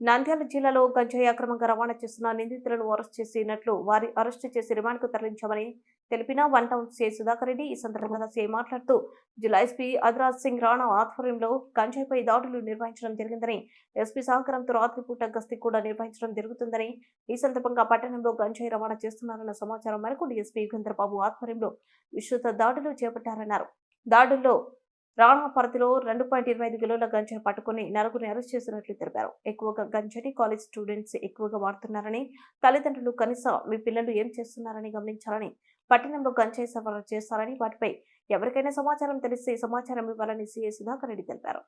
నంద్యాల జిల్లాలో గంజాయి అక్రమంగా రవాణా చేస్తున్న నిందితులను అరెస్ట్ చేసినట్లు వారి అరెస్టు చేసి రిమాండ్కు తరలించామని తెలిపిన one town CI Sudhakar Reddy. ఈ సందర్భంగా సీఐ మాట్లాడుతూ జిల్లా ఎస్పీ అద్రాజ్ సింగ్ రాణా ఆధ్వర్యంలో గంజాయిపై దాడులు నిర్వహించడం జరిగిందని ఎస్పీ సహకారంతో రాత్రిపూట గస్తీ కూడా నిర్వహించడం జరుగుతుందని ఈ సందర్భంగా పట్టణంలో గంజాయి రవాణా చేస్తున్నారన్న సమాచారం మేరకు డీఎస్పీ యుగేంద్రబాబు ఆధ్వర్యంలో విస్తృత దాడులు చేపట్టారన్నారు. దాడుల్లో రాణా పరిధిలో రెండు పాయింట్ ఇరవై ఐదు కిలోల గంజాయి పట్టుకుని నలుగురిని అరెస్ట్ చేసినట్లు తెలిపారు. ఎక్కువగా గంజని కాలేజ్ స్టూడెంట్స్ ఎక్కువగా వాడుతున్నారని తల్లిదండ్రులు కనీసం మీ పిల్లలు ఏం చేస్తున్నారని గమనించాలని పట్టణంలో గంజాయి సరఫరా చేస్తారని వాటిపై ఎవరికైనా సమాచారం తెలిస్తే సమాచారం ఇవ్వాలని సీఏ సుధాకర్ రెడ్డి తెలిపారు.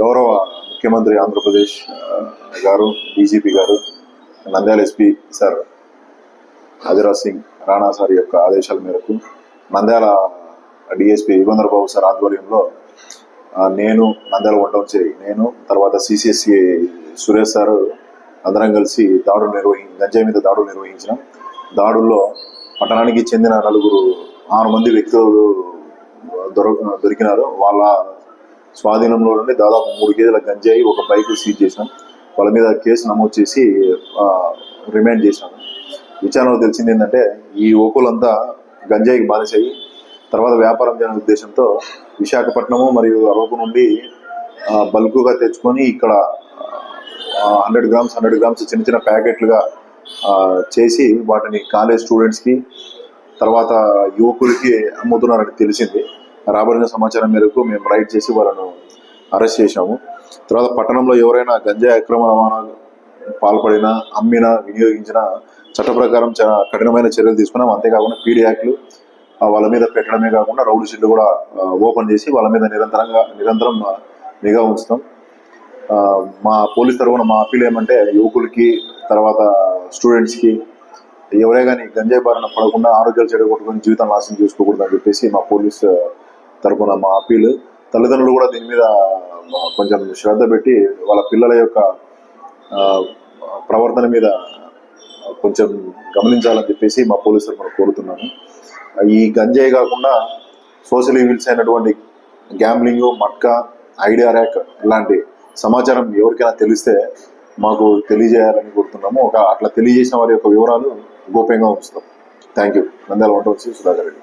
గౌరవ ముఖ్యమంత్రి ఆంధ్రప్రదేశ్ గారు డీజీపీ గారు Nandyal SP sir Adhiraj Singh Rana sir యొక్క ఆదేశాల మేరకు నంద్యాల డిఎస్పీ యుగంధర్ బాబు సార్ ఆధ్వర్యంలో నేను నంద్యాల వంటంచి నేను తర్వాత సిసిఎస్సి సురేష్ సార్ అందరం కలిసి దాడులు నిర్వహి గంజాయి మీద దాడులు నిర్వహించినాం. దాడుల్లో పట్టణానికి చెందిన నలుగురు ఆరు మంది వ్యక్తులు దొర దొరికినారు. వాళ్ళ స్వాధీనంలో నుండి దాదాపు మూడు కేజీల గంజాయి ఒక బైక్ సీజ్ చేసినాం వాళ్ళ మీద కేసు నమోదు చేసి రిమైండ్ రిమాండ్ విచారణలో తెలిసింది ఏంటంటే ఈ ఓకులంతా గంజాయికి బానిసయి తర్వాత వ్యాపారం చేయని ఉద్దేశంతో విశాఖపట్నము మరియు అరకు నుండి బల్క్గా తెచ్చుకొని ఇక్కడ హండ్రెడ్ గ్రామ్స్ హండ్రెడ్ గ్రామ్స్ చిన్న చిన్న ప్యాకెట్లుగా చేసి వాటిని కాలేజ్ స్టూడెంట్స్కి తర్వాత యువకులకి అమ్ముతున్నారని తెలిసింది. రాబడిన సమాచారం మేరకు మేము రైడ్ చేసి వాళ్ళను అరెస్ట్ చేశాము. తర్వాత పట్టణంలో ఎవరైనా గంజాయి అక్రమ రవాణా పాల్పడినా అమ్మినా వినియోగించినా చట్ట ప్రకారం చాలా కఠినమైన చర్యలు తీసుకున్నాం. అంతేకాకుండా పీడీ యాక్ట్లు వాళ్ళ మీద పెట్టడమే కాకుండా రౌడ్ షీట్లు కూడా ఓపెన్ చేసి వాళ్ళ మీద నిరంతరంగా నిరంతరం నిఘా ఉంచుతాం. మా పోలీస్ తరఫున మా అప్పీల్ ఏమంటే యువకులకి తర్వాత స్టూడెంట్స్కి ఎవరే కానీ గంజాయి బారిన పడకుండా ఆరోగ్యాలు చెడగొట్టుకుని జీవితం నాశనం చేసుకోకూడదని అని చెప్పేసి మా పోలీస్ తరఫున మా అప్పీల్ తల్లిదండ్రులు కూడా దీని మీద కొంచెం శ్రద్ధ పెట్టి వాళ్ళ పిల్లల యొక్క ప్రవర్తన మీద కొంచెం గమనించాలని చెప్పేసి మా పోలీసులు మనం కోరుతున్నాను. ఈ గంజాయి కాకుండా సోషల్ ఈవిల్స్ అయినటువంటి గ్యాంబ్లింగ్ మట్కా ఐడియా ర్యాక్ ఇలాంటి సమాచారం ఎవరికైనా తెలిస్తే మాకు తెలియజేయాలని కోరుతున్నాము. ఒక అట్లా తెలియజేసిన వారి యొక్క వివరాలు గోప్యంగా ఉంచుతాం. Thank you. నంద్యాల వంట వచ్చి సుధాకర్ రెడ్డి.